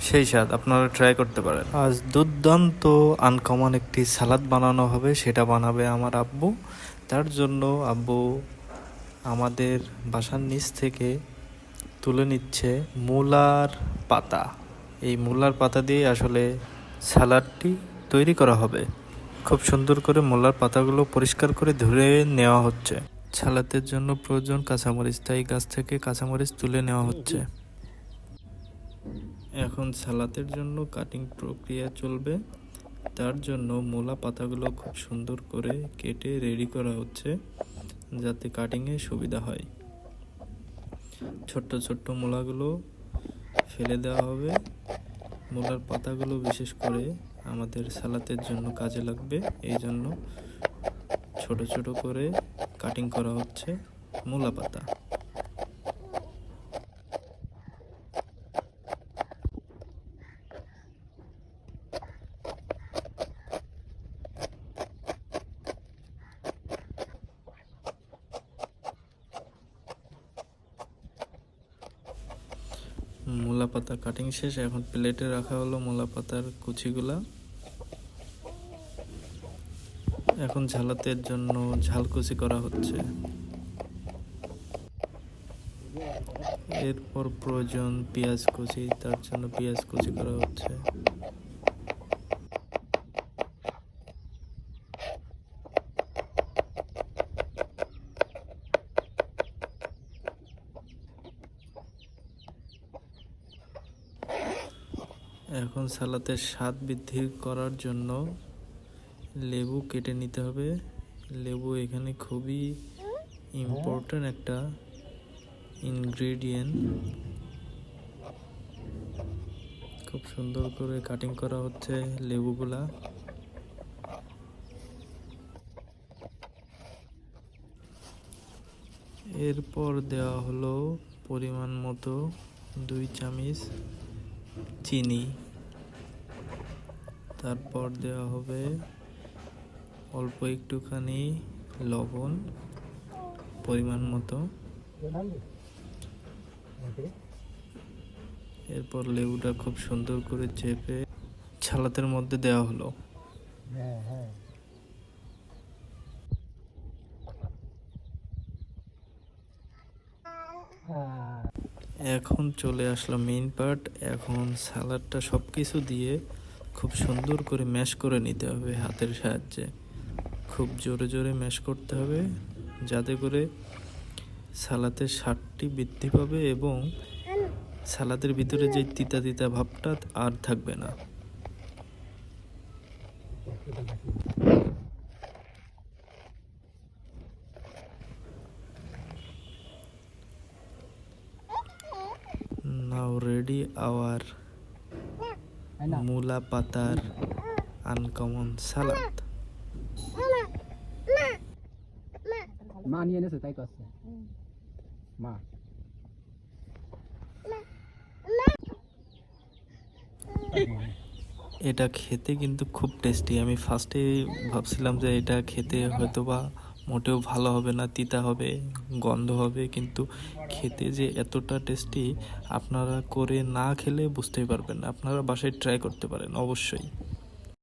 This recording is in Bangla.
সেই স্বাদ আপনারা ট্রাই করতে পারেন। আজ দুর্দান্ত আনকমন একটি সালাদ বানানো হবে, সেটা বানাবে আমার আব্বু। তার জন্য আব্বু আমাদের বাসার নিচ থেকে তুলে নিচ্ছে মূলার পাতা। এই মূলার পাতা দিয়ে আসলে সালাডটি তৈরি করা হবে। খুব সুন্দর করে মূলার পাতাগুলো পরিষ্কার করে ধুয়ে নেওয়া হচ্ছে। সালাদের জন্য প্রয়োজন কাঁচামরিচ, তাই গাছ থেকে কাঁচামরিচ তুলে নেওয়া হচ্ছে। এখন সালাতের জন্য কাটিং প্রক্রিয়া চলবে। তার জন্য মূলা পাতাগুলো খুব সুন্দর করে কেটে রেডি করা হচ্ছে, যাতে কাটিংয়ে সুবিধা হয়। ছোট্ট ছোট্ট মূলাগুলো ফেলে দেওয়া হবে। মূলার পাতাগুলো বিশেষ করে আমাদের সালাতের জন্য কাজে লাগবে। এই জন্য ছোট ছোট করে কাটিং করা হচ্ছে মূলা পাতা। মূলা পাতা কাটিং শেষ, এখন প্লেটে রাখা হলো মূলা পাতার কুচিগুলা। এখন ঝালাতের জন্য ঝালকুচি করা হচ্ছে। এরপর প্রয়োজন পেঁয়াজ কুচি, তার জন্য পেঁয়াজ কুচি করা হচ্ছে। এখন সালাতের স্বাদ বৃদ্ধি করার জন্য লেবু কেটে নিতে হবে। লেবু এখানে খুবই ইম্পর্ট্যান্ট একটা ইনগ্রেডিয়েন্ট খুব সুন্দর করে কাটিং করা হচ্ছে লেবুগুলা। এরপর দেওয়া হলো পরিমাণ মতো দুই চামচ চিনি। তারপর দেওয়া হবে অল্প একটুখানি লবণ পরিমাণ মতো। এরপর লেবুটা খুব সুন্দর করে চেপে ছালাতের মধ্যে দেওয়া হলো। এখন চলে আসলো মেইন পার্ট এখন সালাডটা সব কিছু দিয়ে খুব সুন্দর করে ম্যাশ করে নিতে হবে হাতের সাহায্যে। খুব জোরে জোরে ম্যাশ করতে হবে যাতে করে সালাদের স্বাদটি বৃদ্ধি পাবে এবং সালাদের ভিতরে যে তিতা তিতা ভাবটা আর থাকবে না। Ready our মূলা পাতার আনকমন সালাদ মা নিয়ে এনেছে তাই করছে মা এটা খেতে কিন্তু খুব টেস্টি আমি ফার্স্টে ভাবছিলাম যে এটা খেতে হয়তো বা মোটেও ভালো হবে না, তিতা হবে, গন্ধ হবে, কিন্তু খেতে যে এতটা টেস্টি আপনারা করে না খেলে বুঝতেই পারবেন আপনারা বাসায় ট্রাই করতে পারেন, অবশ্যই।